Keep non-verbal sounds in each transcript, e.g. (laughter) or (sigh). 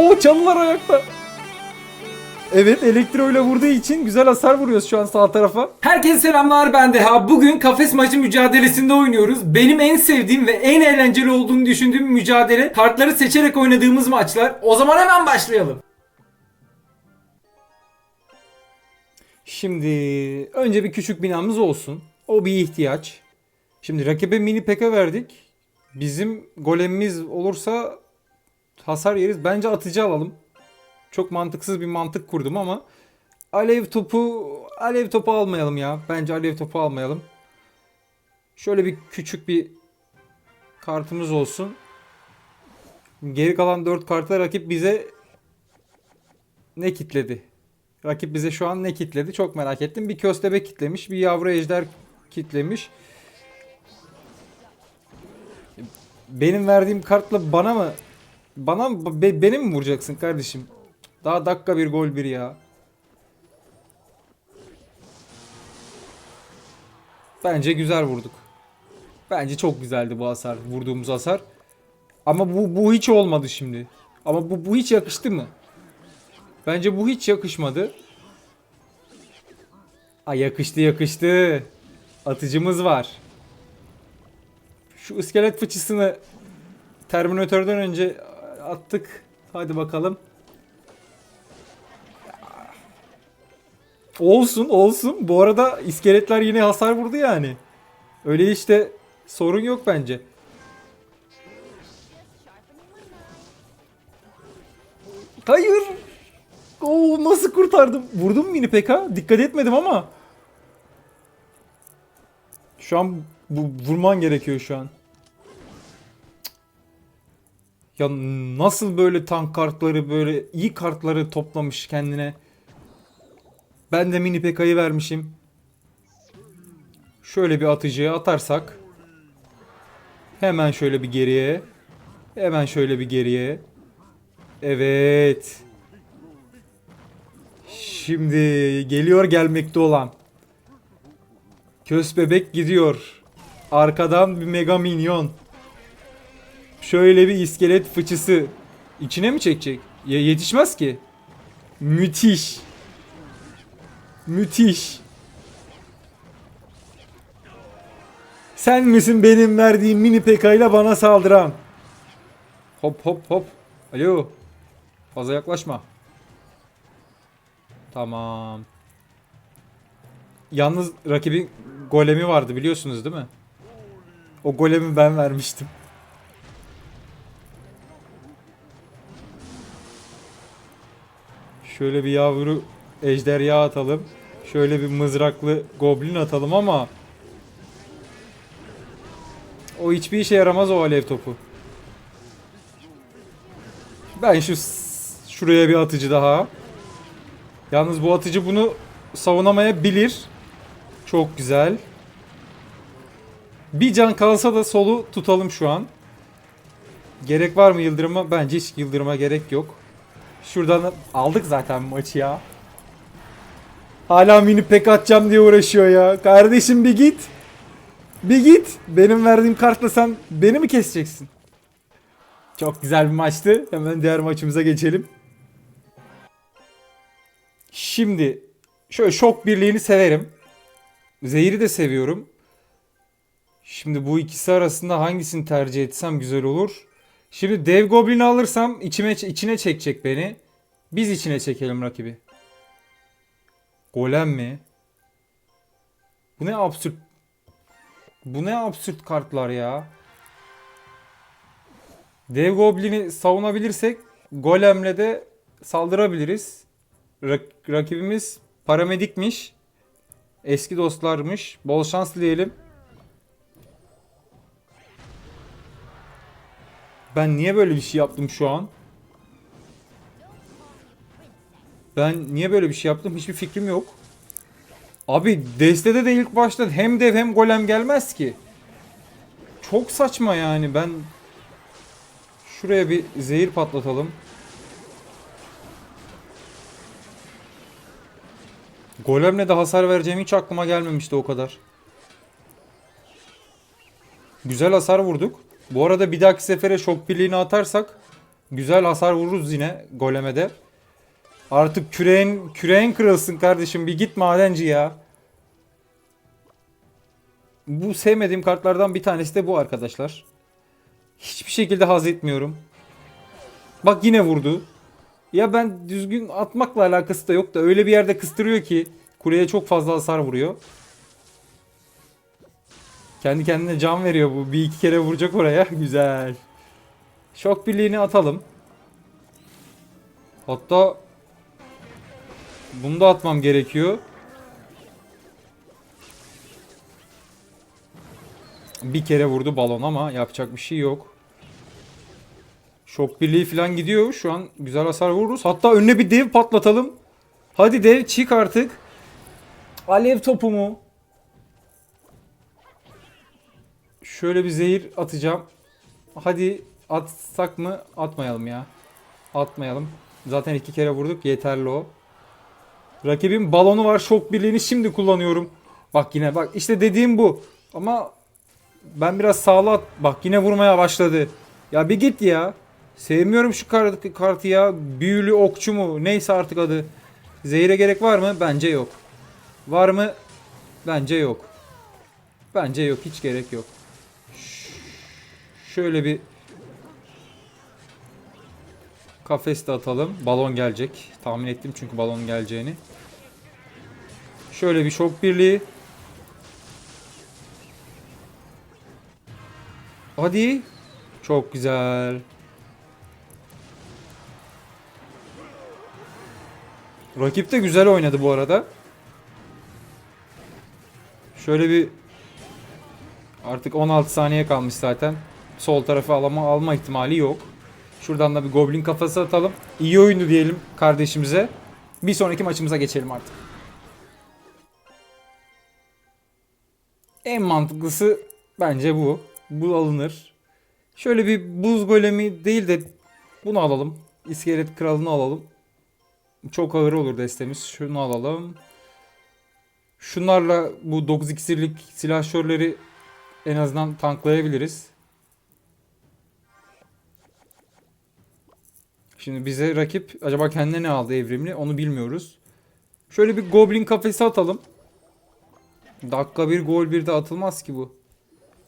O çalılar ayakta. Evet elektroyla vurduğu için güzel hasar vuruyoruz şu an sağ tarafa. Herkese selamlar ben Deha. Bugün kafes maçı mücadelesinde oynuyoruz. Benim en sevdiğim ve en eğlenceli olduğunu düşündüğüm mücadele kartları seçerek oynadığımız maçlar. O zaman hemen başlayalım. Şimdi önce bir küçük binamız olsun. O bir ihtiyaç. Şimdi rakibe mini peka verdik. Bizim golemimiz olursa hasar yeriz. Bence atıcı alalım. Çok mantıksız bir mantık kurdum ama alev topu alev topu almayalım ya. Bence alev topu almayalım. Şöyle bir küçük bir kartımız olsun. Geri kalan 4 kartla rakip bize ne kitledi? Rakip bize şu an ne kitledi? Çok merak ettim. Bir köstebek kitlemiş, bir yavru ejder kitlemiş. Benim verdiğim kartla bana mı bana be- beni mi vuracaksın kardeşim? Daha dakika bir gol bir ya. Bence güzel vurduk. Bence çok güzeldi bu hasar, vurduğumuz hasar. Ama bu bu hiç olmadı şimdi. Ama bu bu hiç yakıştı mı? Bence bu hiç yakışmadı. Ay yakıştı yakıştı. Atıcımız var. Şu iskelet fıçısını Terminatörden önce attık. Hadi bakalım. Olsun olsun. Bu arada iskeletler yine hasar vurdu yani. Öyle işte sorun yok bence. Hayır. Oo nasıl kurtardım? Vurdum mu mini peka? Dikkat etmedim ama. Şu an bu vurman gerekiyor şu an. Ya nasıl böyle tank kartları böyle iyi kartları toplamış kendine. Ben de mini pekayı vermişim. Şöyle bir atıcıya atarsak. Hemen şöyle bir geriye. Hemen şöyle bir geriye. Evet. Şimdi geliyor gelmekte olan. Kös bebek gidiyor. Arkadan bir mega minyon. Şöyle bir iskelet fıçısı. İçine mi çekecek? Ya yetişmez ki. Müthiş. Müthiş. Sen misin benim verdiğim mini pekayla bana saldıran? Hop hop hop. Alo. Fazla yaklaşma. Tamam. Yalnız rakibin golemi vardı biliyorsunuz değil mi? O golemi ben vermiştim. Şöyle bir yavru ejderha atalım. Şöyle bir mızraklı goblin atalım ama o hiçbir işe yaramaz o alev topu. Ben şu şuraya bir atıcı daha. Yalnız bu atıcı bunu savunamayabilir. Çok güzel. Bir can kalsa da solu tutalım şu an. Gerek var mı yıldırıma? Bence hiç yıldırıma gerek yok. Şuradan aldık zaten maçı ya. Hala mini pek atacağım diye uğraşıyor ya. Kardeşim bir git. Bir git. Benim verdiğim kartla sen beni mi keseceksin? Çok güzel bir maçtı. Hemen diğer maçımıza geçelim. Şimdi şöyle şok birliğini severim. Zehiri de seviyorum. Şimdi bu ikisi arasında hangisini tercih etsem güzel olur. Şimdi dev goblini alırsam içime içine çekecek beni. Biz içine çekelim rakibi. Golem mi? Bu ne absürt. Bu ne absürt kartlar ya. Dev goblini savunabilirsek golemle de saldırabiliriz. Rak- rakibimiz paramedikmiş. Eski dostlarmış. Bol şans dileyelim. Ben niye böyle bir şey yaptım şu an? Ben niye böyle bir şey yaptım? Hiçbir fikrim yok. Abi destede de ilk başta hem dev hem golem gelmez ki. Çok saçma yani ben şuraya bir zehir patlatalım. Golemle de hasar vereceğim hiç aklıma gelmemişti o kadar. Güzel hasar vurduk. Bu arada bir dahaki sefere şok birliğini atarsak Güzel hasar vururuz yine golemede. Artık küreğin, küreğin kırılsın kardeşim. Bir git madenci ya. Bu sevmediğim kartlardan bir tanesi de bu arkadaşlar. Hiçbir şekilde haz etmiyorum. Bak yine vurdu. Ya ben düzgün atmakla alakası da yok da öyle bir yerde kıstırıyor ki kuleye çok fazla hasar vuruyor. Kendi kendine can veriyor bu. Bir iki kere vuracak oraya. (laughs) Güzel. Şok birliğini atalım. Hatta bunu da atmam gerekiyor. Bir kere vurdu balon ama yapacak bir şey yok. Şok birliği falan gidiyor. Şu an güzel hasar vururuz. Hatta önüne bir dev patlatalım. Hadi dev çık artık. Alev topu mu? Şöyle bir zehir atacağım. Hadi atsak mı? Atmayalım ya. Atmayalım. Zaten iki kere vurduk. Yeterli o. Rakibin balonu var. Şok birliğini şimdi kullanıyorum. Bak yine bak işte dediğim bu. Ama ben biraz sağlı at. Bak yine vurmaya başladı. Ya bir git ya. Sevmiyorum şu kart, kartı ya. Büyülü okçu mu? Neyse artık adı. Zehire gerek var mı? Bence yok. Var mı? Bence yok. Bence yok. Hiç gerek yok. Şöyle bir kafes de atalım. Balon gelecek. Tahmin ettim çünkü balon geleceğini. Şöyle bir şok birliği. Hadi. Çok güzel. Rakip de güzel oynadı bu arada. Şöyle bir artık 16 saniye kalmış zaten. Sol tarafı alama alma ihtimali yok. Şuradan da bir goblin kafası atalım. İyi oyundu diyelim kardeşimize. Bir sonraki maçımıza geçelim artık. En mantıklısı bence bu. Bu alınır. Şöyle bir buz golemi değil de bunu alalım. İskelet kralını alalım. Çok ağır olur destemiz. Şunu alalım. Şunlarla bu 9 iksirlik silahşörleri en azından tanklayabiliriz. Şimdi bize rakip acaba kendine ne aldı evrimli onu bilmiyoruz. Şöyle bir goblin kafesi atalım. Dakika bir gol bir de atılmaz ki bu.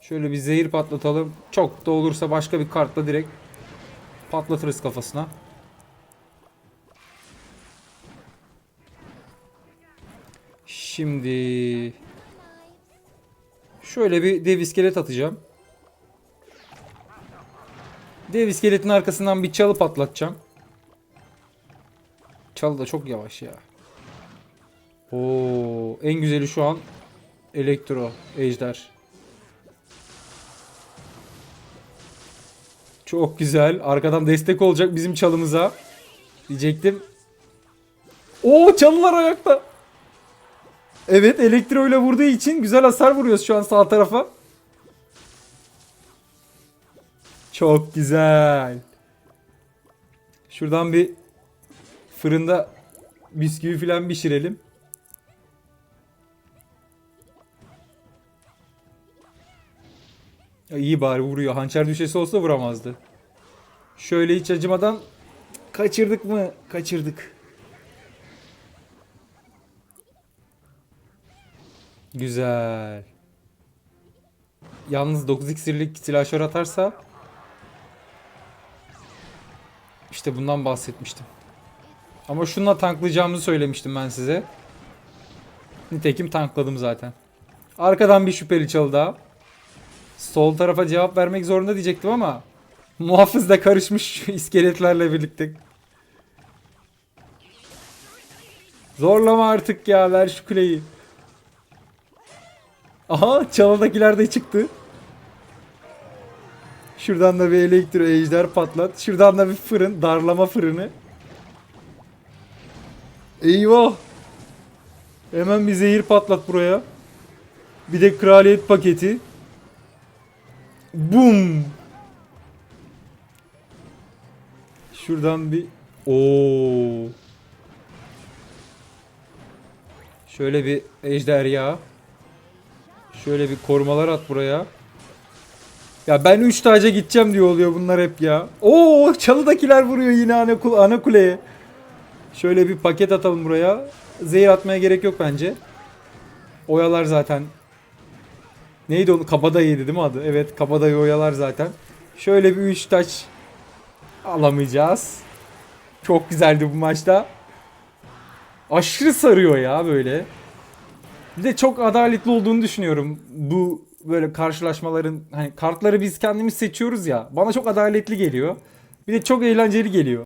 Şöyle bir zehir patlatalım. Çok da olursa başka bir kartla direkt patlatırız kafasına. Şimdi şöyle bir dev iskelet atacağım. Dev iskeletin arkasından bir çalı patlatacağım. Çalı da çok yavaş ya. Oo, en güzeli şu an elektro ejder. Çok güzel. Arkadan destek olacak bizim çalımıza. Diyecektim. Oo çalılar ayakta. Evet elektro ile vurduğu için güzel hasar vuruyoruz şu an sağ tarafa. Çok güzel. Şuradan bir fırında bisküvi falan pişirelim. Ya iyi bari vuruyor. Hançer düşesi olsa vuramazdı. Şöyle hiç acımadan kaçırdık mı? Kaçırdık. Güzel. Yalnız 9 iksirlik silahşör atarsa işte bundan bahsetmiştim. Ama şununla tanklayacağımızı söylemiştim ben size. Nitekim tankladım zaten. Arkadan bir şüpheli çalı daha. Sol tarafa cevap vermek zorunda diyecektim ama muhafız da karışmış iskeletlerle birlikte. Zorlama artık ya ver şu kuleyi. Aha çalıdakiler de çıktı. Şuradan da bir elektro ejder patlat. Şuradan da bir fırın, darlama fırını. Eyvah. Hemen bir zehir patlat buraya. Bir de kraliyet paketi. Boom. Şuradan bir Oo. Şöyle bir ejderha. Şöyle bir korumalar at buraya. Ya ben 3 taca gideceğim diyor oluyor bunlar hep ya. Oo çalıdakiler vuruyor yine ana, kule, ana kuleye. Şöyle bir paket atalım buraya. Zehir atmaya gerek yok bence. Oyalar zaten. Neydi onu? Kabadayıydı değil mi adı? Evet kabadayı oyalar zaten. Şöyle bir 3 taç alamayacağız. Çok güzeldi bu maçta. Aşırı sarıyor ya böyle. Bir de çok adaletli olduğunu düşünüyorum bu böyle karşılaşmaların hani kartları biz kendimiz seçiyoruz ya bana çok adaletli geliyor. Bir de çok eğlenceli geliyor.